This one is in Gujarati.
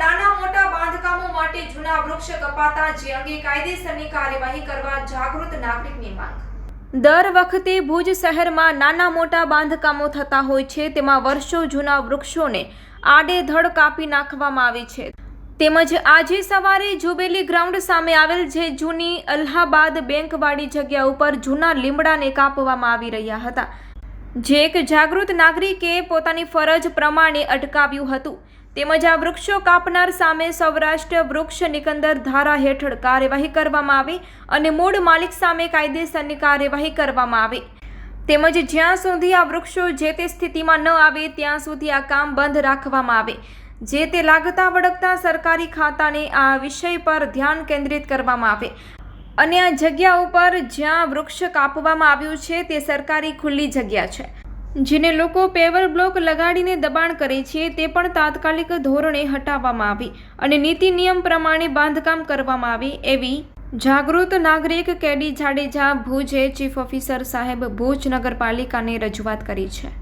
નાના મોટા બાંધકામો માટે જૂના વૃક્ષ કપાતા, જે અંગે કાયદેસરની કાર્યવાહી કરવા જાગૃત નાગરિકની માંગ. દર વખતે ભુજ શહેરમાં નાના મોટા બાંધકામો થતા હોય છે, તેમાં વર્ષો જૂના વૃક્ષોને આડેધડ કાપી નાખવામાં આવે છે. તેમજ આજે સવારે જુબેલી ગ્રાઉન્ડ સામે આવેલ જે જૂની અલ્હાબાદ બેંકવાળી જગ્યા ઉપર જૂના લીમડાને કાપવામાં આવી રહ્યા હતા. જે એક જાગૃત નાગરિકે પોતાની ફરજ પ્રમાણે અટકાવ્યું હતું. તેમજ આ વૃક્ષો કાપનાર સામે સૌરાષ્ટ્ર વૃક્ષ નિકંદર ધારા હેઠળ કાર્યવાહી કરવામાં આવે અને મૂળ માલિક સામે કાયદેસરની કાર્યવાહી કરવામાં આવે. તેમજ જ્યાં સુધી આ વૃક્ષો જે તે સ્થિતિમાં ન આવે, ત્યાં સુધી આ કામ બંધ રાખવામાં આવે. જે તે લાગતા વળગતા સરકારી ખાતાને આ વિષય પર ધ્યાન કેન્દ્રિત કરવામાં આવે. અને આ જગ્યા ઉપર જ્યાં વૃક્ષ કાપવામાં આવ્યું છે, તે સરકારી ખુલ્લી જગ્યા છે. જેને લોકો પેવર બ્લોક લગાડીને દબાણ કરે છે, તે પણ તાત્કાલિક ધોરણે હટાવવામાં આવી અને નીતિ નિયમ પ્રમાણે બાંધકામ કરવામાં આવે એવી જાગૃત નાગરિક કેડી જાડેજા ભુજે ચીફ ઓફિસર સાહેબ ભુજ નગરપાલિકાને રજૂઆત કરી છે.